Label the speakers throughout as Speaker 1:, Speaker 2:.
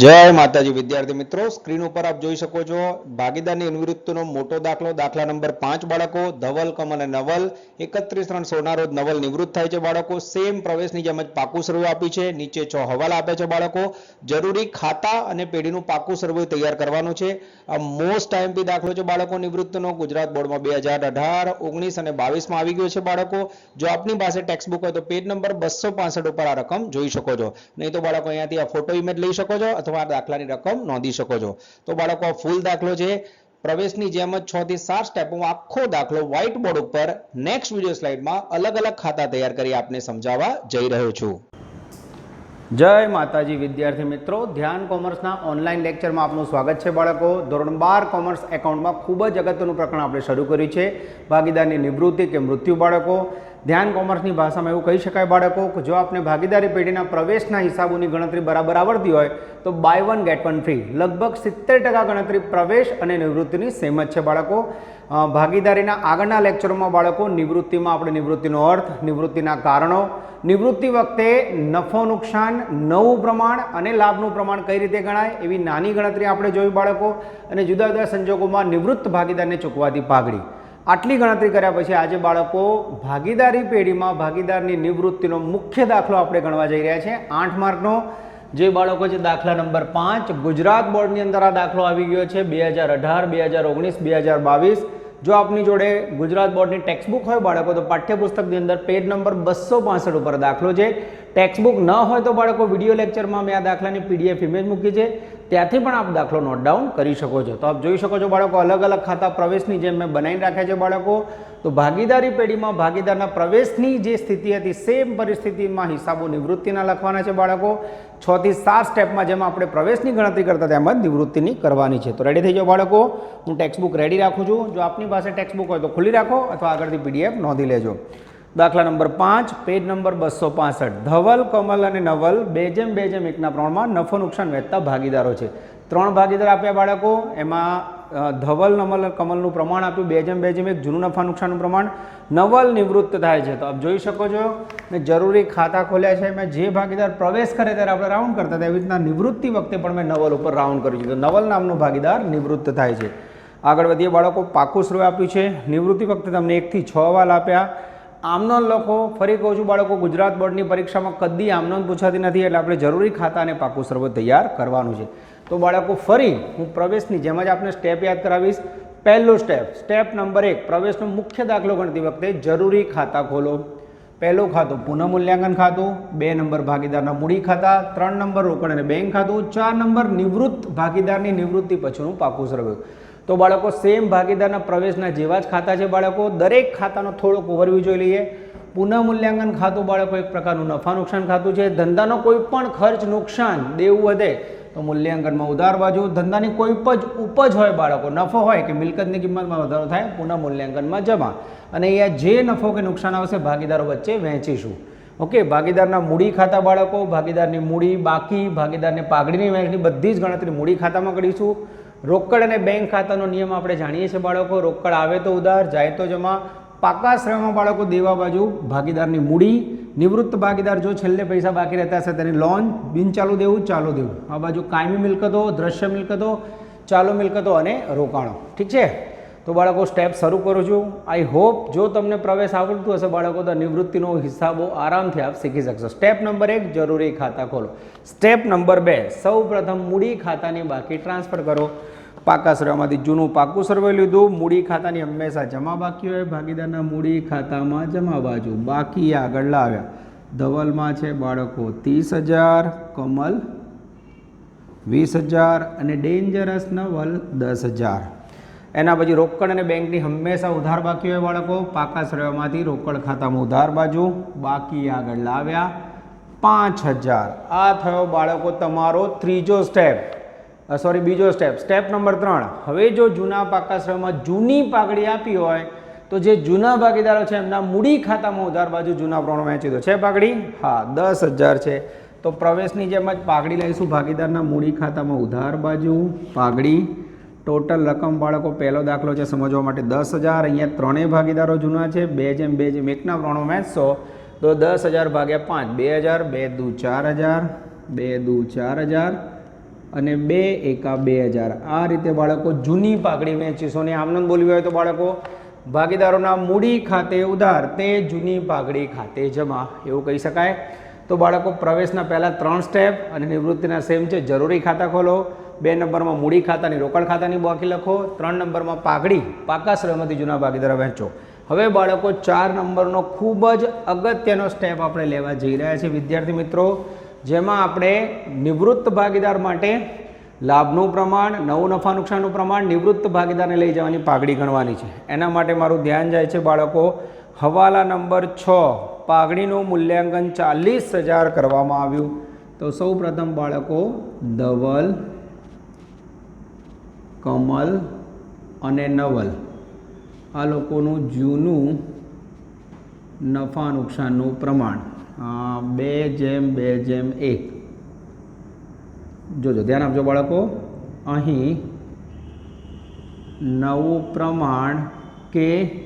Speaker 1: જય માતાજી વિદ્યાર્થી મિત્રો. સ્ક્રીન ઉપર આપ જોઈ શકો છો ભાગીદારની નિવૃત્તિનો મોટો દાખલો. દાખલા નંબર પાંચ બાળકો, ધવલ કમ અને નવલ. એકત્રીસ ત્રણ સોના રોજ નવલ નિવૃત્ત થાય છે બાળકો. સેમ પ્રવેશની જેમ જ પાકું સર્વે આપી છે. નીચે છ હવાલા આપે છે બાળકો. જરૂરી ખાતા અને પેઢીનું પાકું સર્વે તૈયાર કરવાનું છે. આ મોસ્ટ ટાઈમથી દાખલો છે બાળકો નિવૃત્તિનો. ગુજરાત બોર્ડમાં બે હજાર અઢાર, ઓગણીસ અને બાવીસમાં આવી ગયો છે બાળકો. જો આપની પાસે ટેક્સ્ટ બુક હોય તો પેજ નંબર બસો ઉપર આ રકમ જોઈ શકો છો. નહીં તો બાળકો અહીંયાથી આ ફોટો ઇમેજ લઈ શકો છો. અથવા દાખલાની રકમ નોંધી શકો છો. તો બાળકો, ફૂલ દાખલો છે. પ્રવેશની જેમ જ છ થી સાત સ્ટેપમાં આખો દાખલો વ્હાઇટ બોર્ડ ઉપર નેક્સ્ટ વીડિયો સ્લાઇડમાં અલગ અલગ ખાતા તૈયાર કરી આપને સમજાવવા જઈ રહ્યો છું.
Speaker 2: જય માતાજી, વિદ્યાર્થી મિત્રો. ધ્યાન કોમર્સના ઓનલાઈન લેક્ચરમાં આપનું સ્વાગત છે બાળકો. ધોરણ બાર કોમર્સ એકાઉન્ટમાં ખૂબ જ અગત્યનું પ્રકરણ આપણે શરૂ કર્યું છે. ભાગીદારની નિવૃત્તિ કે મૃત્યુ બાળકો. ધ્યાન કોમર્સની ભાષામાં એવું કહી શકાય બાળકો કે જો આપને ભાગીદારી પેઢીના પ્રવેશના હિસાબોની ગણતરી બરાબર આવડતી હોય, તો buy one get one free લગભગ સિત્તેર ટકા ગણતરી પ્રવેશ અને નિવૃત્તિની સેમ જ છે બાળકો. ભાગીદારીના આગળના લેક્ચરોમાં બાળકો નિવૃત્તિમાં આપણે નિવૃત્તિનો અર્થ, નિવૃત્તિના કારણો, નિવૃત્તિ વખતે નફો નુકસાન, નવું પ્રમાણ અને લાભનું પ્રમાણ કઈ રીતે ગણાય એવી નાની ગણતરી આપણે જોઈ બાળકો. અને જુદા જુદા સંજોગોમાં નિવૃત્ત ભાગીદારને ચૂકવાતી પાઘડી. આટલી ગણતરી કર્યા પછી આજે બાળકો ભાગીદારી પેઢીમાં ભાગીદારની નિવૃત્તિનો મુખ્ય દાખલો આપણે ગણવા જઈ રહ્યા છે. આઠ માર્કનો જે બાળકો છે દાખલા નંબર પાંચ. ગુજરાત બોર્ડની અંદર આ દાખલો આવી ગયો છે. બે હજાર અઢાર, બે હજાર ઓગણીસ, બે હજાર બાવીસ. જો આપની જોડે ગુજરાત બોર્ડની ટેક્સ્ટબુક હોય બાળકો, તો પાઠ્યપુસ્તકની અંદર પેજ નંબર બસો પાસઠ ઉપર દાખલો છે. ટેક્સ્ટબુક ન હોય તો બાળકો વીડિયો લેક્ચરમાં મેં આ દાખલાની પીડીએફ ઇમેજ મૂકી છે. ત્યાંથી પણ આપ દાખલો નોટ ડાઉન કરી શકો છો. તો આપ જોઈ શકો છો બાળકો અલગ અલગ ખાતા પ્રવેશની જેમ મેં બનાવી રાખ્યા છે બાળકો. તો ભાગીદારી પેઢીમાં ભાગીદારના પ્રવેશની જે સ્થિતિ હતી સેમ પરિસ્થિતિમાં હિસાબો નિવૃત્તિના લખવાના છે બાળકો. છ થી સાત સ્ટેપમાં જેમાં આપણે પ્રવેશની ગણતરી કરતા તેમ જ નિવૃત્તિની કરવાની છે. તો રેડી થઈ જાઓ બાળકો. હું ટેક્સ્ટબુક રેડી રાખું છું. જો આપની પાસે ટેક્સ્ટબુક હોય તો ખુલ્લી રાખો અથવા આગળથી પીડીએફ નોંધી લેજો. દાખલા નંબર પાંચ પેજ નંબર બસો પાસઠ. ધવલ, કમલ અને નવલ બે જેમ બે જેમ એકના પ્રમાણમાં નફો નુકસાન વહેતા ભાગીદારો છે. ત્રણ ભાગીદાર આપ્યા બાળકો. એમાં ધવલ, નમલ, કમલનું પ્રમાણ આપ્યું. બે જેમ બે જેમ, એક જૂનું નફા નુકસાનનું પ્રમાણ. નવલ નિવૃત્ત થાય છે. તો આપ જોઈ શકો છો મેં જરૂરી ખાતા ખોલ્યા છે. મેં જે ભાગીદાર પ્રવેશ કરે ત્યારે આપણે રાઉન્ડ કરતા હતા. એવી રીતના નિવૃત્તિ વખતે પણ મેં નવલ ઉપર રાઉન્ડ કર્યું છે. તો નવલ નામનો ભાગીદાર નિવૃત્ત થાય છે. આગળ વધીએ. બાળકો, પાકું સ્વરૂપ આપ્યું છે. નિવૃત્તિ વખતે તમને એકથી છ વાલ આપ્યા. આમનો લખો. ફરી કહું છું બાળકો, ગુજરાત બોર્ડની પરીક્ષામાં કદી આમનોંધ પૂછાતી નથી. એટલે આપણે જરૂરી ખાતા અને પાકું સર્વ તૈયાર કરવાનું છે. તો બાળકો, ફરી હું પ્રવેશની જેમ જ આપને સ્ટેપ યાદ કરાવીશ. પહેલો સ્ટેપ સ્ટેપ નંબર એક, પ્રવેશનો મુખ્ય દાખલો ગણતી વખતે જરૂરી ખાતા ખોલો. પહેલું ખાતું પુનઃમૂલ્યાંકન ખાતું. બે નંબર ભાગીદારના મૂડી ખાતા. ત્રણ નંબર રોકડ અને બેંક ખાતું. ચાર નંબર નિવૃત્ત ભાગીદારની નિવૃત્તિ પછીનું પાકું સરવ્યું તો બાળકો સેમ ભાગીદારના પ્રવેશના જેવા જ ખાતા છે બાળકો. દરેક ખાતાનો થોડોક ઓવરવ્યૂ જોઈ લઈએ. પુનઃમૂલ્યાંકન ખાતું બાળકો એક પ્રકારનું નફા નુકસાન ખાતું છે. ધંધાનો કોઈ પણ ખર્ચ નુકસાન દેવું વધે તો મૂલ્યાંકનમાં ઉધાર બાજુ ધંધાની કોઈ પણ ઉપજ હોય બાળકો, નફો હોય કે મિલકતની કિંમતમાં વધારો થાય, પુનઃ મૂલ્યાંકનમાં જમા. અને અહીંયા જે નફો કે નુકસાન આવશે ભાગીદારો વચ્ચે વહેંચીશું. ઓકે, ભાગીદારના મૂડી ખાતા બાળકો, ભાગીદારની મૂડી, બાકી, ભાગીદારને પાઘડીની વહેંચણી, બધી જ ગણતરી મૂડી ખાતામાં કરીશું. રોકડ અને બેંક ખાતાનો નિયમ આપણે જાણીએ છીએ બાળકો. રોકડ આવે તો ઉધાર, જાય તો જમા. પાકા શ્રેણીમાં બાળકો દેવા બાજુ ભાગીદારની મૂડી નિવૃત્ત ભાગીદાર જો છેલ્લે પૈસા બાકી રહેતા હશે, તેની લોન, બિન ચાલુ દેવું ચાલુ દેવું. આ બાજુ કાયમી મિલકતો, દ્રશ્ય મિલકતો, ચાલુ મિલકતો અને રોકાણો. ઠીક છે? તો બાળકો સ્ટેપ શરૂ કરું છું. આઈ હોપ જો તમને પ્રવેશ આવડતું હશે બાળકો, તો નિવૃત્તિનો હિસાબો આરામથી આપ શીખી શકશો. સ્ટેપ નંબર એક, જરૂરી ખાતા ખોલો. સ્ટેપ નંબર બે સૌ પ્રથમ મૂડી ખાતાની બાકી ટ્રાન્સફર કરો. પાકા સર્વેમાંથી જૂનું પાકું સર્વે લીધું. મૂડી ખાતાની હંમેશા જમા બાકી હોય. ભાગીદારના મૂડી ખાતામાં જમા બાજુ બાકી આગળ લાવ્યા. ધવલમાં છે બાળકો ત્રીસ હજાર, કમલ વીસ હજાર અને ડેન્જરસ નવલ દસ હજાર. એના પછી રોકડ અને બેંકની હંમેશા ઉધાર બાકી હોય બાળકો. પાકા સર્વેમાંથી રોકડ ખાતામાં ઉધાર બાજુ બાકી આગળ લાવ્યા પાંચ હજાર. આ થયો બાળકો તમારો ત્રીજો સ્ટેપ સોરી બીજો સ્ટેપ સ્ટેપ નંબર ત્રણ. હવે જો જૂના પાકાશ્રયમાં જૂની પાઘડી આપી હોય, તો જે જૂના ભાગીદારો છે, એમના મૂડી ખાતામાં ઉધાર બાજુ જૂના પ્રમાણ વહેંચી દો. છે પાઘડી? હા, દસ હજાર છે. તો પ્રવેશની જેમ જ પાઘડી લઈશું. ભાગીદારના મૂડી ખાતામાં ઉધાર બાજુ, પાઘડી. ટોટલ રકમ બાળકો, પહેલો દાખલો છે સમજવા માટે દસ હજાર. અહીંયા ત્રણેય ભાગીદારો જૂના છે. બે જેમ બે જેમ એકના પ્રમાણમાં વહેંચશો, તો દસ હજાર ભાગ્યા પાંચ. બે હજાર, બે દુ ચાર હજાર. બે દુ ચાર હજાર. અને બે એકા બે હજાર. આ રીતે બાળકો જૂની પાઘડી વેચીસો ને આમનંદ બોલવી હોય તો બાળકો, ભાગીદારોના મૂડી ખાતે ઉધાર, તે જૂની પાઘડી ખાતે જમા, એવું કહી શકાય. તો બાળકો, પ્રવેશના પહેલાં ત્રણ સ્ટેપ અને નિવૃત્તિના સેમ છે, જરૂરી ખાતા ખોલો. બે નંબરમાં મૂડી ખાતાની રોકડ ખાતાની બાકી લખો. ત્રણ નંબરમાં પાઘડી, પાકા શ્રમથી જૂના ભાગીદારો વહેંચો. હવે બાળકો, ચાર નંબરનો ખૂબ જ અગત્યનો સ્ટેપ આપણે લેવા જઈ રહ્યા છીએ. વિદ્યાર્થી મિત્રો જેમાં આપણે નિવૃત્ત ભાગીદાર માટે લાભનું પ્રમાણ, નવું નફા નુકસાનનું પ્રમાણ, નિવૃત્ત ભાગીદારને લઈ જવાની પાઘડી ગણવાની છે. એના માટે મારું ધ્યાન જાય છે બાળકો, હવાલા નંબર છ, પાઘડીનું મૂલ્યાંકન ચાલીસ હજાર કરવામાં આવ્યું. તો સૌ પ્રથમ બાળકો, ધવલ, કમલ અને નવલ. આ લોકોનું જૂનું નફા નુકસાનનું પ્રમાણ. બે જેમ બે જેમ, એક. જોજો, ધ્યાન આપજો બાળકો. અહીં નવું પ્રમાણ કે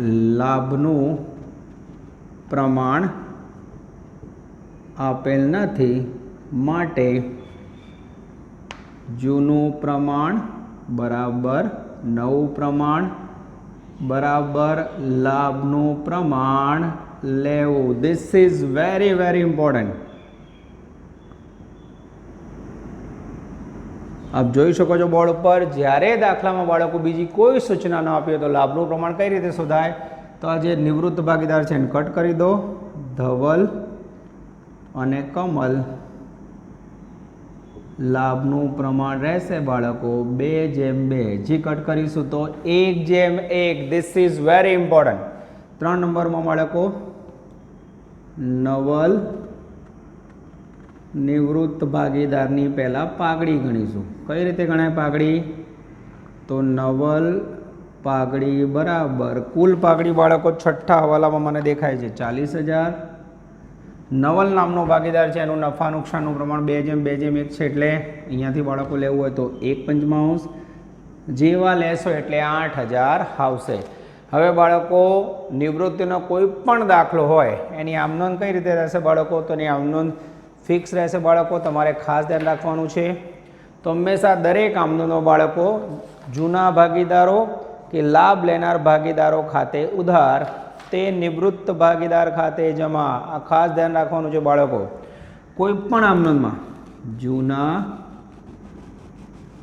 Speaker 2: લાભનું પ્રમાણ આપેલ નથી માટે જૂનું પ્રમાણ બરાબર નવું પ્રમાણ બરાબર લાભનું પ્રમાણ લેવું. This is very very important આપ જોઈ શકો છો બોર્ડ ઉપર, જ્યારે દાખલામાં બાળકો બીજી કોઈ સૂચના ન આપી તો લાભનું પ્રમાણ કઈ રીતે શોધાય? તો આ જે નિવૃત્ત ભાગીદાર છે એને કટ કરી દો. ધવલ અને કમલ. લાભનું પ્રમાણ રહેશે બાળકો, બે જેમ બે. જી કટ કરીશું તો એક જેમ એક. ધીસ ઇઝ વેરી ઇમ્પોર્ટન્ટ ત્રણ નંબરમાં બાળકો, નવલ, નિવૃત્ત ભાગીદારની પહેલાં પાઘડી ગણીશું. કઈ રીતે ગણાય પાઘડી? તો નવલ, પાઘડી બરાબર. કુલ પાઘડી બાળકો છઠ્ઠા હવાલામાં મને દેખાય છે. ચાલીસ હજાર. નવલ નામનો ભાગીદાર છે, એનું નફા નુકસાનનું પ્રમાણ બે જેમ બે જેમ એક છે, એટલે અહીંયાથી બાળકો લેવું હોય તો એક પંચમાંશ, જેવા લેશો એટલે આઠ હજાર આવશે. હવે બાળકો, નિવૃત્તિનો કોઈ પણ દાખલો હોય, એની આમનોંધ કઈ રીતે રહેશે બાળકો? તો એની આમનોંધ ફિક્સ રહેશે બાળકો, તમારે ખાસ ધ્યાન રાખવાનું છે. તો હંમેશા દરેક આમનોંધો બાળકો જૂના ભાગીદારો કે લાભ લેનાર ભાગીદારો ખાતે ઉધાર તે નિવૃત્ત ભાગીદાર ખાતે જમા. આ ખાસ ધ્યાન રાખવાનું છે બાળકો. કોઈ પણ આમનોંધમાં જૂના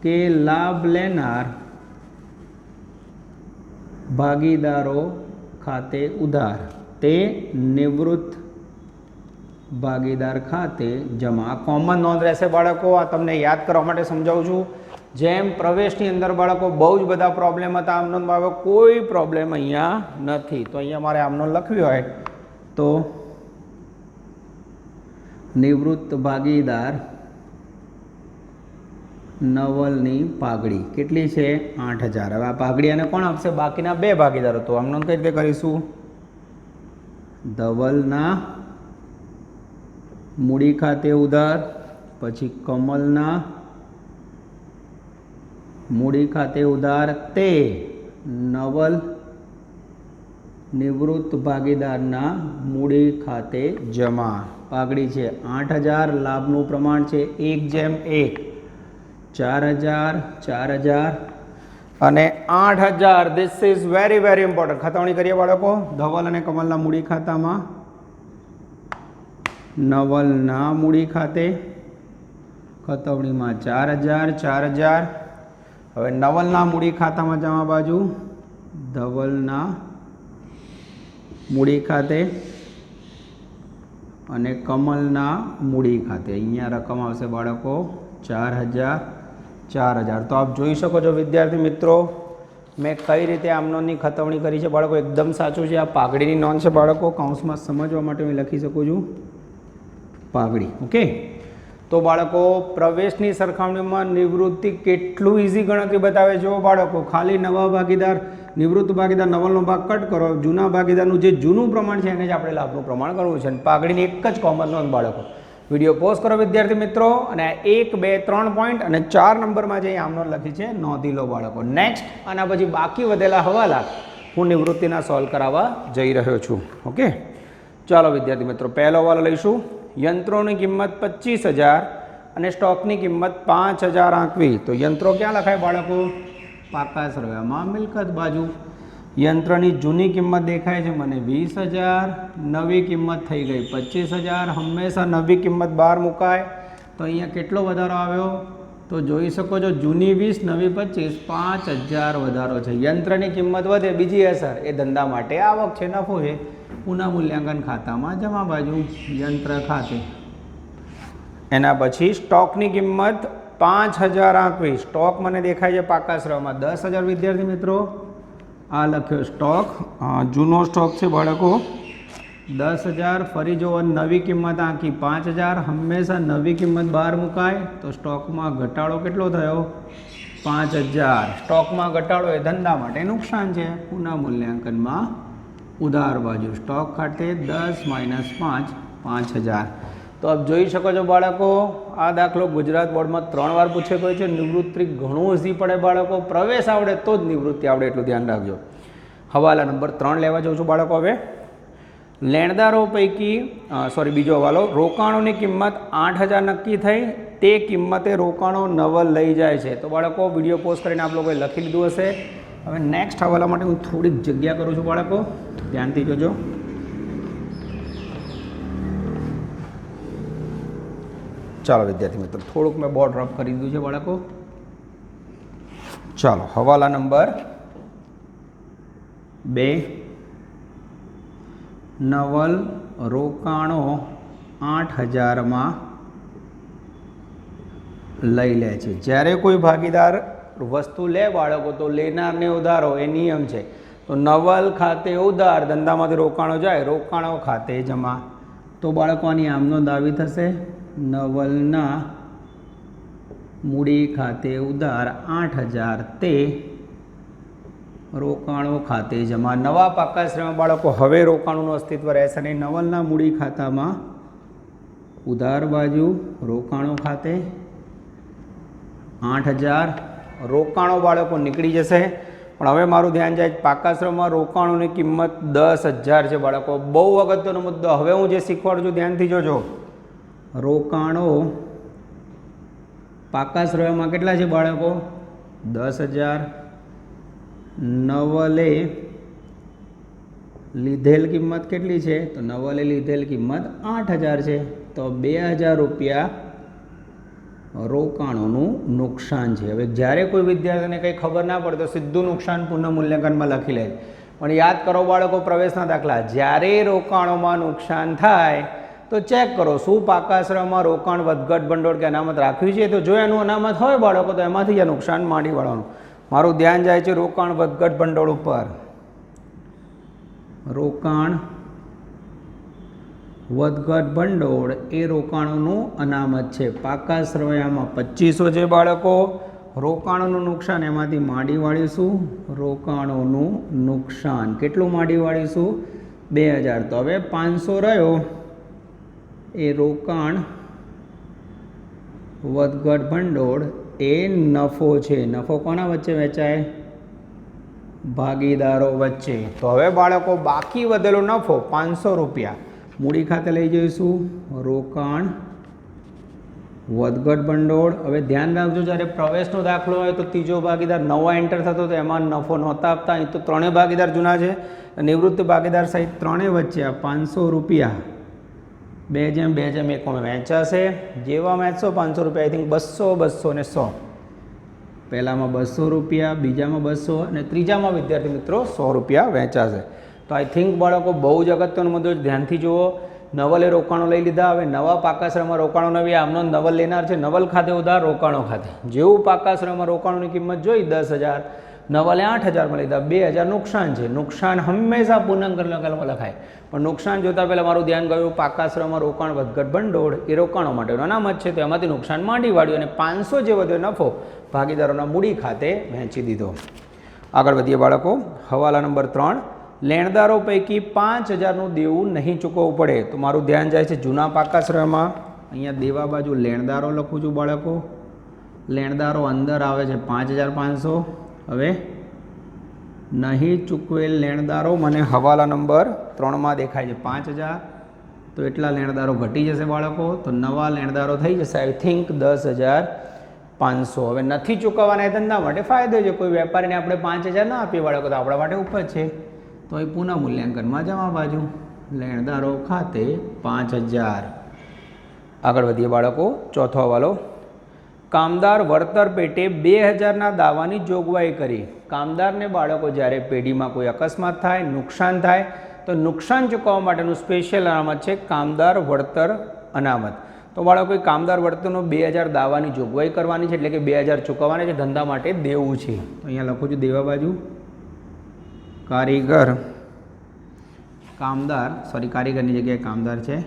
Speaker 2: કે લાભ લેનાર ભાગીદારો ખાતે ઉધાર. તે નિવૃત્ત ભાગીદાર ખાતે જમા. કોમન નોંધ રહેશે બાળકો. આ તમને યાદ કરવા માટે સમજાવું છું. જેમ પ્રવેશની અંદર બાળકો બહુ જ બધા પ્રોબ્લેમ હતા. આમનો નોંધ કોઈ પ્રોબ્લેમ અહીંયા નથી. તો અહીંયા મારે આમનો લખવી હોય તો નિવૃત્ત ભાગીદાર નવલની પાઘડી. કેટલી છે? આઠ હજાર. હવે આ પાઘડી અને કોણ આપશે? બાકીના બે ભાગીદારો. તો આમનો કઈ રીતે કરીશું? ધવલના મૂડી ખાતે ઉધાર, પછી કમલના મૂડી ખાતે ઉધાર તે નવલ નિવૃત્ત ભાગીદારના મૂડી ખાતે જમા. પાઘડી છે. આઠ હજાર લાભનું પ્રમાણ છે. એક જેમ એક. ચાર હજાર ચાર હજાર અને આઠ હજાર. This is very very important ખતવણી કરીએ બાળકો. ધવલ અને કમલના મૂડી ખાતામાં નવલના મૂડી ખાતે ખતવણીમાં ચાર હજાર ચાર હજાર હવે નવલના મૂડી ખાતામાં જમા બાજુ. ધવલના મૂડી ખાતે અને કમલના મૂડી ખાતે. અહીંયા રકમ આવશે બાળકો ચાર હજાર ચાર હજાર. તો આપ જોઈ શકો છો વિદ્યાર્થી મિત્રો, મેં કઈ રીતે આમનોની ખતવણી કરી છે બાળકો? એકદમ સાચું છે, આ પાઘડીની નોંધ છે બાળકો. કૌંસમાં સમજવા માટે હું લખી શકું છું. પાઘડી, ઓકે? તો બાળકો, પ્રવેશની સરખામણીમાં નિવૃત્તિ કેટલું ઇઝી ગણતરી બતાવે છે બાળકો? ખાલી નવા ભાગીદાર, નિવૃત્ત ભાગીદાર નવલનો ભાગ કટ કરો. જૂના ભાગીદારનું જે જૂનું પ્રમાણ છે, એને જ આપણે લાભનું પ્રમાણ કરવું છે. અને પાઘડીને એક જ કોમન નોંધ બાળકો. વીડિયો પોઝ કરો વિદ્યાર્થી મિત્રો, અને એક, બે, ત્રણ પોઈન્ટ અને ચાર નંબરમાં જે આમનો લખી છે, નોંધી લો બાળકો. નેક્સ્ટ આના પછી બાકી વધેલા હવાલા હું નિવૃત્તિના સોલ્વ કરાવવા જઈ રહ્યો છું. ઓકે ચાલો વિદ્યાર્થી મિત્રો, પહેલો હવાલો લઈશું. યંત્રોની કિંમત પચીસ હજાર અને સ્ટોકની કિંમત પાંચ હજાર આંકવી. તો યંત્રો ક્યાં લખાય બાળકો? પાકા સરવાયામાં મિલકત બાજુ. યંત્રની જૂની કિંમત દેખાય છે, મને વીસ હજાર, નવી કિંમત થઈ ગઈ પચીસ હજાર, હંમેશા નવી કિંમત બહાર મુકાય. તો અહીંયા કેટલો વધારો આવ્યો? તો જોઈ શકો છો, જૂની વીસ, નવી પચીસ, પાંચ હજાર વધારો છે. યંત્રની કિંમત વધે, બીજી અસર, એ ધંધા માટે આવક છે, નફો છે. પુનઃ મૂલ્યાંકન ખાતામાં જમા બાજુ, યંત્ર ખાતે. એના પછી સ્ટોકની કિંમત પાંચ હજાર આંકવી. સ્ટોક મને દેખાય છે પાકાશ્રમમાં દસ હજાર વિદ્યાર્થી મિત્રો, આ લખ્યો સ્ટોક. જૂનો સ્ટોક છે બાળકો. દસ હજાર ફરી જો નવી કિંમત આંકી પાંચ હજાર હંમેશા નવી કિંમત બહાર મુકાય. તો સ્ટોકમાં ઘટાડો કેટલો થયો? પાંચ હજાર. સ્ટોકમાં ઘટાડો એ ધંધા માટે નુકસાન છે. પુનઃ મૂલ્યાંકનમાં ઉધાર બાજુ. સ્ટોક ખાતે દસ માઇનસ પાંચ પાંચ હજાર. તો આપ જોઈ શકો છો બાળકો, આ દાખલો ગુજરાત બોર્ડમાં ત્રણ વાર પૂછે ગયો છે. નિવૃત્તિ ઘણું હજી પડે બાળકો. પ્રવેશ આવડે તો જ નિવૃત્તિ આવડે, એટલું ધ્યાન રાખજો. હવાલા નંબર ત્રણ લેવા જાઉં છું બાળકો હવે. લેણદારો પૈકી સોરી બીજો હવાલો. રોકાણોની કિંમત આઠ હજાર નક્કી થઈ. તે કિંમતે રોકાણો નવલ લઈ જાય છે. તો બાળકો, વીડિયો પોસ્ટ કરીને આપ લોકોએ લખી લીધું હશે. હવે નેક્સ્ટ હવાલા માટે હું થોડીક જગ્યા કરું છું બાળકો. ધ્યાનથી જોજો. ચાલો વિદ્યાર્થી મિત્રો, થોડુંક મેં બોર્ડ રફ કરી દીધું છે બાળકો. ચાલો, હવાલા નંબર બે. નવલ રોકાણો આઠ હજારમાં લઈ લે છે. જ્યારે કોઈ ભાગીદાર વસ્તુ લે, બાળકો તો લેનારને ઉધારો, એ નિયમ છે. તો નવલ ખાતે ઉધાર, ધંધામાંથી રોકાણો જાય, રોકાણો ખાતે જમા તો બાળકોની આમનો દાવી થશે. નવલના મૂડી ખાતે ઉધાર આઠ હજાર તે રોકાણો ખાતે જમા નવા પાકા બાળકો હવે રોકાણોનું અસ્તિત્વ રહેશે નહીં. નવલના મૂડી ખાતામાં ઉધાર બાજુ રોકાણો ખાતે આઠ હજાર રોકાણો બાળકો નીકળી જશે. પણ હવે મારું ધ્યાન જાય પાકાશ્રમમાં રોકાણોની કિંમત દસ હજાર છે બાળકો. બહુ અગત્યનો મુદ્દો. હવે હું જે શીખવાડું છું ધ્યાનથી જોજો. રોકાણો પાકાશ્રયમાં કેટલા છે બાળકો? દસ હજાર નવલે લીધેલ કિંમત કેટલી છે? તો નવલે લીધેલ કિંમત આઠ હજાર છે. તો બે હજાર રૂપિયા રોકાણોનું નુકસાન છે. હવે જ્યારે કોઈ વિદ્યાર્થીને કંઈ ખબર ના પડે તો સીધું નુકસાન પુનઃ મૂલ્યાંકનમાં લખી લે. પણ યાદ કરો બાળકો, પ્રવેશના દાખલા. જ્યારે રોકાણોમાં નુકસાન થાય, તો ચેક કરો શું પાકાશ્રમમાં રોકાણ વધઘટ ભંડોળ કે અનામત રાખ્યું છે? તો જો એનું અનામત હોય બાળકો, તો એમાંથી આ નુકસાન માંડી વાળવાનું. મારું ધ્યાન જાય છે રોકાણ વધઘટ ભંડોળ ઉપર. રોકાણ વધઘટ ભંડોળ એ રોકાણોનું અનામત છે. પાકા સરવૈયામાં પચીસો છે બાળકો. રોકાણોનું નુકસાન એમાંથી માંડી વાળીશું. રોકાણોનું નુકસાન કેટલું માંડી વાળીશું? બે હજાર. તો હવે પાંચસો રહ્યો. એ રોકાણ વધઘટ ભંડોળ એ નફો છે. નફો કોના વચ્ચે વેચાય? ભાગીદારો વચ્ચે. તો હવે બાળકો, બાકી વધેલો નફો પાંચસો રૂપિયા. મૂડી ખાતે લઈ જઈશું. રોકાણ. વધઘટ ભંડોળ. હવે ધ્યાન રાખજો, જ્યારે પ્રવેશનો દાખલો હોય તો ત્રીજો ભાગીદાર નવો એન્ટર થતો તો એમાં નફો નહોતા આપતા. અહીં તો ત્રણેય ભાગીદાર જૂના છે. નિવૃત્ત ભાગીદાર સહિત ત્રણેય વચ્ચે આ પાંચસો રૂપિયા. બે જેમ બે જેમ એકમાં વહેંચાશે જેવા વહેંચશો પાંચસો રૂપિયા આઈ થિંક બસો બસો ને સો. પહેલામાં બસો રૂપિયા, બીજામાં બસો અને ત્રીજામાં વિદ્યાર્થી મિત્રો સો રૂપિયા વહેંચાશે તો આઈ થિંક બાળકો, બહુ જ અગત્યનો મુદ્દો. ધ્યાનથી જુઓ, નવલે રોકાણો લઈ લીધા. હવે નવા પાકાશ્રમમાં રોકાણો નવી. આમનો નવલ લેનાર છે. નવલ ખાતે ઉધાર રોકાણો ખાતે. જેવું પાકાશ્રમમાં રોકાણોની કિંમત જોઈ દસ હજાર નવલે આઠ હજારમાં લીધા બે હજાર નુકસાન છે. નુકસાન હંમેશા પૂર્ણાંકન લખાયેલું લખાય. પણ નુકસાન જોતાં પહેલાં મારું ધ્યાન ગયું, પાકાશ્રમમાં રોકાણ વધઘટ ભંડોળ, એ રોકાણો માટેનું અનામત છે. તો એમાંથી નુકસાન માંડી વાળ્યું અને પાંચસો જે વધ્યો નફો ભાગીદારોના મૂડી ખાતે વહેંચી દીધો. આગળ વધીએ બાળકો. હવાલા નંબર ત્રણ. લેણદારો પૈકી પાંચ હજારનું દેવું નહીં ચૂકવવું પડે. તો મારું ધ્યાન જાય છે જૂના પાકાશ્રયમાં અહીંયા દેવા બાજુ લેણદારો લખું છું બાળકો. લેણદારો અંદર આવે છે પાંચ હજાર પાંચસો. હવે નહીં ચૂકવેલ લેણદારો, મને હવાલા નંબર ત્રણમાં દેખાય છે પાંચ હજાર. તો એટલા લેણદારો ઘટી જશે બાળકો, તો નવા લેણદારો થઈ જશે. આઈ થિંક દસ હજાર પાંચસો. હવે નથી ચૂકવવાના એ ધંધા માટે ફાયદો છે. કોઈ વેપારીને આપણે પાંચ હજાર ના આપીએ બાળકો, તો આપણા માટે ઉપર છે. તો એ પુનઃ મૂલ્યાંકનમાં જમા બાજુ. લેણદારો ખાતે પાંચ હજાર. આગળ વધીએ બાળકો, ચોથો હવાલો. કામદાર વળતર પેટે બે હજારના દાવાની જોગવાઈ કરી. કામદારને બાળકો જ્યારે પેઢીમાં કોઈ અકસ્માત થાય, નુકસાન થાય, તો નુકસાન ચૂકવવા માટેનું સ્પેશિયલ અનામત છે કામદાર વળતર અનામત. તો બાળકો કામદાર વળતરનો બે હજાર દાવાની જોગવાઈ કરવાની છે, એટલે કે બે હજાર ચૂકવવાની છે, ધંધા માટે દેવું છે. તો અહીંયા લખું છું, દેવા બાજુ. કારીગર. કામદાર સોરી કારીગરની જગ્યાએ કામદાર છે.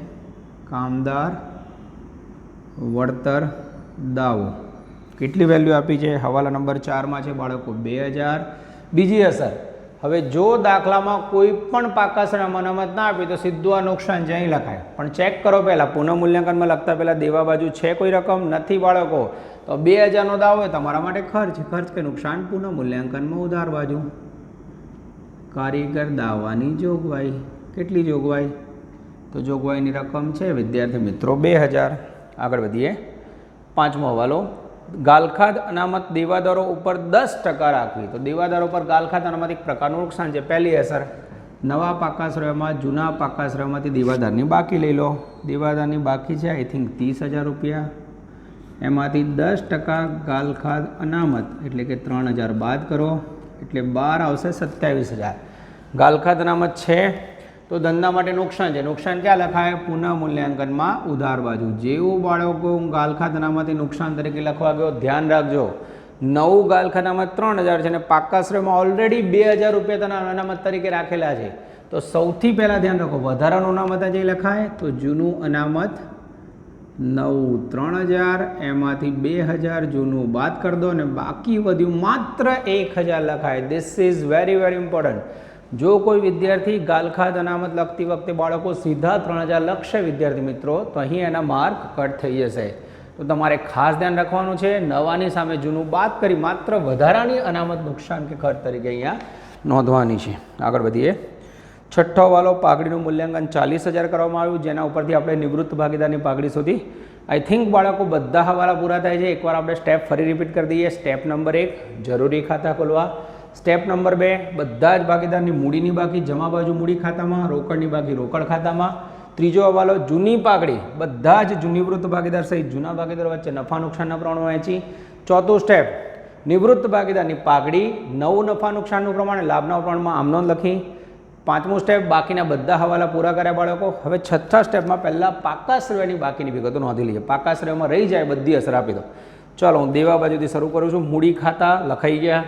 Speaker 2: કામદાર વળતર દાવો. કેટલી વેલ્યુ આપી છે? હવાલા નંબર ચારમાં છે બાળકો, બે હજાર. બીજી અસર. હવે જો દાખલામાં કોઈ પણ પાકા મનામત ના આપી તો સીધું આ નુકસાન જ અહીં લખાય. પણ ચેક કરો પહેલાં. પુનઃ મૂલ્યાંકનમાં લખતા પહેલાં દેવા બાજુ છે કોઈ રકમ? નથી બાળકો. તો બે હજારનો દાવો તમારા માટે ખર્ચ. ખર્ચ કે નુકસાન? પુનઃ મૂલ્યાંકનમાં ઉધાર બાજુ. કારીગર દાવાની જોગવાઈ. કેટલી જોગવાઈ? તો જોગવાઈની રકમ છે, વિદ્યાર્થી મિત્રો, બે હજાર. આગળ વધીએ. પાંચમો હવાલો. ગાલખાદ અનામત દેવાદારો ઉપર દસ ટકા રાખવી. તો દેવાદારો પર ગાલખાદ અનામત એક પ્રકારનું નુકસાન છે. પહેલી અસર, નવા પાકાશ્રયમાં જૂના પાકાશ્રયમાંથી દેવાદારની બાકી લઈ લો. દેવાદારની બાકી છે આઈ થિંક ત્રીસ હજાર રૂપિયા. એમાંથી દસ ટકા ગાલખાદ અનામત, એટલે કે ત્રણ હજાર બાદ કરો. એટલે બાર આવશે સત્યાવીસ હજાર. ગાલખાદ અનામત છે તો ધંધા માટે નુકસાન છે. નુકસાન ક્યાં લખાય? પુનઃ મૂલ્યાંકનમાં ઉધાર બાજુ. જેવું બાળકો હું ગાલખાત અનામતથી નુકસાન તરીકે લખવા ગયો, ધ્યાન રાખજો. નવું ગાલખાનામાં ત્રણ હજાર છે અને પાકાશ્રયમાં ઓલરેડી બે હજાર રૂપિયા તેના અનામત તરીકે રાખેલા છે. તો સૌથી પહેલાં ધ્યાન રાખો, વધારાનું અનામત જે લખાય? તો જૂનું અનામત નવું ત્રણ હજાર, એમાંથી બે હજાર જૂનું બાદ કરી દો અને બાકી વધ્યું માત્ર એક હજાર લખાય. This is very very important જો કોઈ વિદ્યાર્થી ગાલખાદ અનામત લખતી વખતે બાળકો સીધા ત્રણ હજાર લખશે, વિદ્યાર્થી મિત્રો, તો અહીં એના માર્ક કટ થઈ જશે. તો તમારે ખાસ ધ્યાન રાખવાનું છે, નવાની સામે જૂનું બાદ કરી માત્ર વધારાની અનામત નુકસાન કે ખર્ચ તરીકે અહીંયા નોંધવાની છે. આગળ વધીએ. છઠ્ઠો વાલો પાઘડીનું મૂલ્યાંકન ચાલીસ હજાર કરવામાં આવ્યું, જેના ઉપરથી આપણે નિવૃત્ત ભાગીદારની પાઘડી સુધી આઈ થિંક બાળકો બધા હવાલા પૂરા થાય છે. એકવાર આપણે સ્ટેપ ફરી રિપીટ કરી દઈએ. સ્ટેપ નંબર એક, જરૂરી ખાતા ખોલવા. સ્ટેપ નંબર બે, બધા જ ભાગીદારની મૂડીની બાકી, જમા બાજુ મૂડી ખાતામાં, રોકડની બાકી, રોકડ ખાતામાં. ત્રીજો હવાલો, જૂની પાકડી, બધા જ જૂનીવૃત્ત ભાગીદાર સહિત, જૂના ભાગીદાર વચ્ચે નફા નુકસાનના પ્રમાણ વહેંચી. ચોથું સ્ટેપ, નિવૃત્ત ભાગીદારની પાઘડી નવું નફા નુકસાનનું પ્રમાણ, લાભના પ્રમાણમાં આમનો લખી. પાંચમું સ્ટેપ, બાકીના બધા હવાલા પૂરા કર્યા બાળકો. હવે છઠ્ઠા સ્ટેપમાં પહેલાં પાકા શ્રેયની બાકીની વિગતો નોંધી લઈએ. પાકા શ્રેયમાં રહી જાય, બધી અસર આપી દો. ચાલો, હું દેવા બાજુથી શરૂ કરું છું. મૂડી ખાતા લખાઈ ગયા.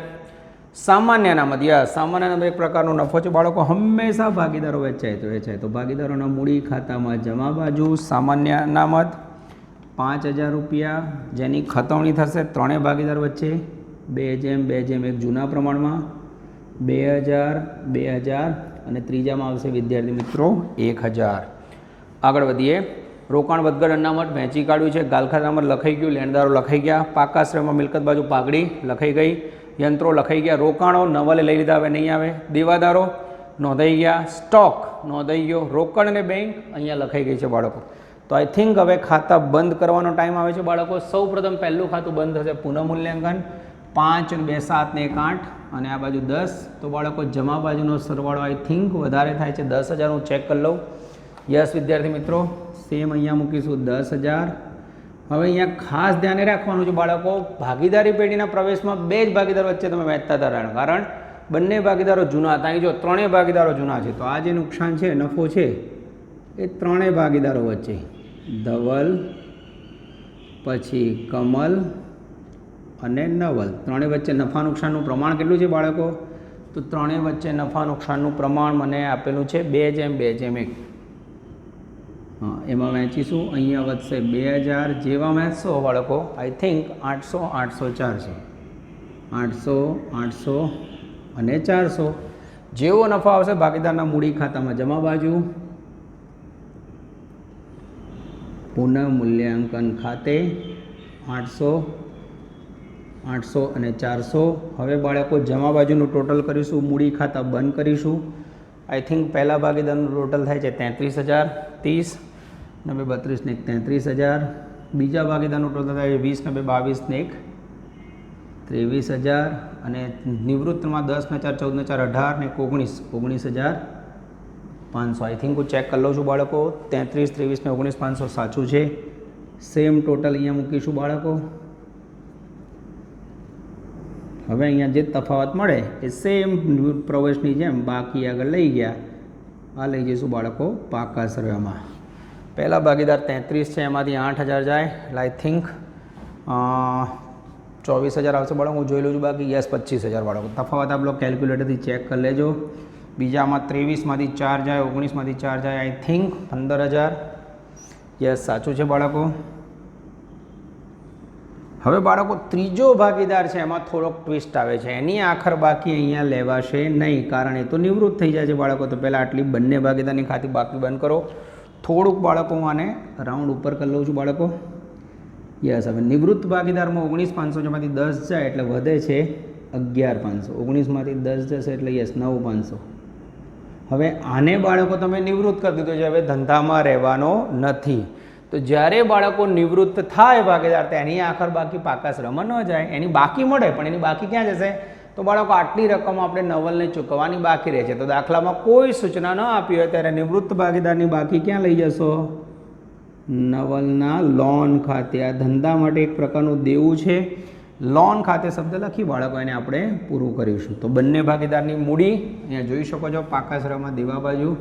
Speaker 2: સામાન્ય અનામત યસ સામાન્ય અનામત એક પ્રકારનો નફો છે. બાળકો હંમેશા ભાગીદારો વેચાય તો વેચાય. તો ભાગીદારોના મૂડી ખાતામાં જમા બાજુ સામાન્ય અનામત પાંચ હજાર રૂપિયા જેની ખતવણી થશે ત્રણેય ભાગીદાર વચ્ચે. બે જેમ બે જેમ, એક જૂના પ્રમાણમાં. બે હજાર બે હજાર અને ત્રીજામાં આવશે વિદ્યાર્થી મિત્રો એક હજાર. આગળ વધીએ. રોકાણ વધઘટ અનામત વહેંચી કાઢ્યું છે. ગાલખા અનામત લખાઈ ગયું. લેણદારો લખાઈ ગયા. પાકાશ્રયમાં મિલકત બાજુ પાઘડી લખાઈ ગઈ. યંત્રો લખાઈ ગયા, રોકાણો, નવલે લઈ લીધા, હવે નહીં આવે. દેવાદારો, નોંધાઈ ગયા. સ્ટોક નોંધાઈ ગયો. રોકાણ અને બેંક અહીંયા લખાઈ ગઈ છે બાળકો. તો આઈ થિંક હવે ખાતા બંધ કરવાનો ટાઈમ આવે છે બાળકો. સૌ પ્રથમ પહેલું ખાતું બંધ થશે પુનઃ મૂલ્યાંકન. પાંચ બે, સાત ને એક, આઠ અને આ બાજુ દસ. તો બાળકો જમા બાજુનો સરવાળો આઈ થિંક વધારે થાય છે. દસ હજાર હું ચેક કરી લઉં. યસ વિદ્યાર્થી મિત્રો સેમ અહીંયા મૂકીશું. દસ હજાર હવે અહીંયા ખાસ ધ્યાને રાખવાનું છે બાળકો, ભાગીદારી પેઢીના પ્રવેશમાં બે જ ભાગીદાર વચ્ચે તમે વહેંચતા હતા કારણ બંને ભાગીદારો જૂના હતા. અહીં જો ત્રણેય ભાગીદારો જૂના છે, તો આ જે નુકસાન છે, નફો છે, એ ત્રણેય ભાગીદારો વચ્ચે. ધવલ, પછી કમલ અને નવલ. ત્રણેય વચ્ચે નફા નુકસાનનું પ્રમાણ કેટલું છે બાળકો? તો ત્રણેય વચ્ચે નફા નુકસાનનું પ્રમાણ મને આપેલું છે બે જેમ બે જેમ એક. એમાં વહેંચીશું. અહીંયા વધશે બે હજાર જેવા વહેંચશો બાળકો. આઈ થિંક આઠસો આઠસો ચારસો. આઠસો આઠસો અને ચારસો. જેવો નફો આવશે, ભાગીદારના મૂડી ખાતામાં જમા બાજુ. પુનઃ મૂલ્યાંકન ખાતે આઠસો આઠસો અને ચારસો. હવે બાળકો જમા બાજુનું ટોટલ કરીશું, મૂડી ખાતા બંધ કરીશું. આઈ થિંક પહેલા ભાગીદારનું ટોટલ થાય છે તેત્રીસ હજાર, ત્રીસ. નવે બત્રીસ ને એક તેત્રીસ હજાર. બીજા ભાગીદારનું ટોટલ થાય વીસ નબે બાવીસ ને એક ત્રેવીસ હજાર અને નિવૃત્તમાં દસ ને ચાર, ચૌદ ને ચાર, અઢાર ને ઓગણીસ ઓગણીસ હજાર પાંચસો. આઈ થિંક હું ચેક કરી લઉં છું બાળકો. તેત્રીસ, ત્રેવીસ ને ઓગણીસ પાંચસો સાચું છે. સેમ ટોટલ અહીંયા મૂકીશું બાળકો. હવે અહીંયા જે તફાવત મળે એ સેમ પ્રવેશની જેમ બાકી આગળ લઈ ગયા. આ લઈ જઈશું બાળકો પાકા સર્વેમાં. પહેલા ભાગીદાર તેત્રીસ છે, એમાંથી આઠ હજાર જાય. એટલે આઈ થિંક ચોવીસ હજાર આવશે બાળકો. હું જોઈ લઉં છું બાકી, યસ, પચીસ હજાર બાળકો. તફાવત આપ લોકો કેલ્ક્યુલેટરથી ચેક કરી લેજો. બીજામાં ત્રેવીસમાંથી ચાર જાય, ઓગણીસમાંથી ચાર જાય. આઈ થિંક પંદર હજાર. યસ, સાચું છે બાળકો. હવે બાળકો, ત્રીજો ભાગીદાર છે, એમાં થોડોક ટ્વિસ્ટ આવે છે. એની આખર બાકી અહીંયા લેવાશે નહીં, કારણ એ તો નિવૃત્ત થઈ જાય છે બાળકો. તો પહેલાં આટલી બંને ભાગીદારની ખાતી બાકી બંધ કરો. થોડુંક બાળકો હું આને રાઉન્ડ ઉપર કરી લઉં છું બાળકો. યસ હવે નિવૃત્ત ભાગીદારમાં ઓગણીસ પાંચસો જેમાંથી દસ જાય એટલે વધે છે અગિયાર પાંચસો. ઓગણીસમાંથી દસ જશે એટલે યસ નવ પાંચસો. હવે આને બાળકો તમે નિવૃત્ત કરી દીધો છે, હવે ધંધામાં રહેવાનો નથી. તો જ્યારે બાળકો નિવૃત્ત થાય ભાગીદાર, તો એની આખર બાકી પાકા શ્રમમાં ન જાય, એની બાકી મળે, પણ એની બાકી ક્યાં જશે? તો બાળકો, આટલી રકમ આપણે નવલને ચૂકવવાની બાકી રહે છે. તો દાખલામાં કોઈ સૂચના ન આપી હોય ત્યારે નિવૃત્ત ભાગીદારની બાકી ક્યાં લઈ જશો? નવલના લોન ખાતે. આ ધંધા માટે એક પ્રકારનું દેવું છે. લોન ખાતે શબ્દ લખી બાળકો એને આપણે પૂરું કરીશું. તો બંને ભાગીદારની મૂડી અહીંયા જોઈ શકો છો પાકાશ્રમમાં દેવા બાજુ.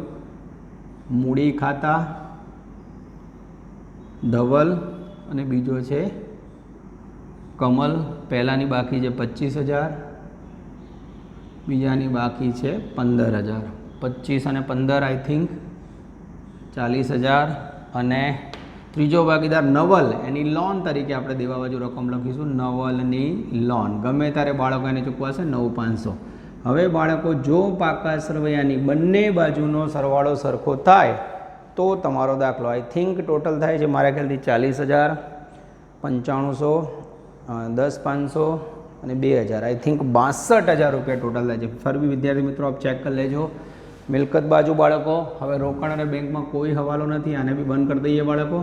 Speaker 2: મૂડી ખાતા, ધવલ અને બીજો છે કમલ. પહેલાંની બાકી છે પચીસ હજાર. બીજાની બાકી છે પંદર હજાર. પચીસ અને પંદર આઈ થિંક ચાલીસ હજાર અને ત્રીજો ભાગીદાર નવલ, એની લોન તરીકે આપણે દેવા બાજુ રકમ લખીશું, નવલની લોન ગમે ત્યારે બાળકો એને ચૂકવાશે નવ પાંચસો. હવે બાળકો, જો પાકા સરવૈયાની બંને બાજુનો સરવાળો સરખો થાય, તો તમારો દાખલો. આઈ થિંક ટોટલ થાય છે મારા ખ્યાલથી ચાલીસ હજાર, પંચાણુંસો દસ પાંચસો અને બે હજાર. આઈ થિંક બાસઠ હજાર રૂપિયા ટોટલ થાય છે. ફરી વિદ્યાર્થી મિત્રો, આપ ચેક કરી લેજો. મિલકત બાજુ બાળકો, હવે રોકાણ અને બેંકમાં કોઈ હવાલો નથી, આને બી બંધ કરી દઈએ બાળકો.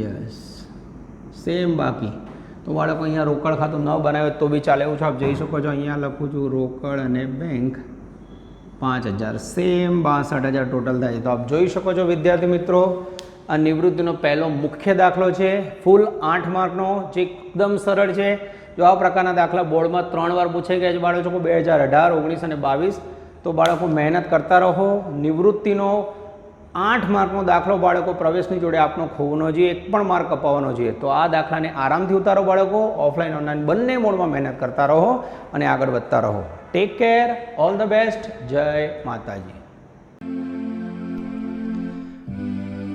Speaker 2: યસ સેમ બાકી. તો બાળકો, અહીંયા રોકડ ખાતું ન બનાવે તો બી ચાલે. એવું છે, આપ જઈ શકો છો. અહીંયા લખું છું રોકડ અને બેંક પાંચ હજાર. સેમ બાસઠ હજાર ટોટલ થાય તો આપ જોઈ શકો છો, વિદ્યાર્થી મિત્રો આ નિવૃત્તિનો પહેલો મુખ્ય દાખલો છે. ફૂલ આઠ માર્કનો, જે એકદમ સરળ છે. જો આ પ્રકારના દાખલા બોર્ડમાં ત્રણ વાર પૂછાઈ ગયા છે બાળકો, બે હજાર અઢાર, ઓગણીસ અને બાવીસ, તો બાળકો મહેનત કરતા રહો. નિવૃત્તિનો આઠ માર્કનો દાખલો બાળકો પ્રવેશની જોડે આપનો ખોવાનો જોઈએ, એક પણ માર્ક અપાવવાનો જોઈએ. તો આ દાખલાને આરામથી ઉતારો બાળકો, ઓફલાઈન, ઓનલાઈન બંને મોડમાં મહેનત કરતા રહો અને આગળ વધતા રહો. Take care all the best જય માતાજી.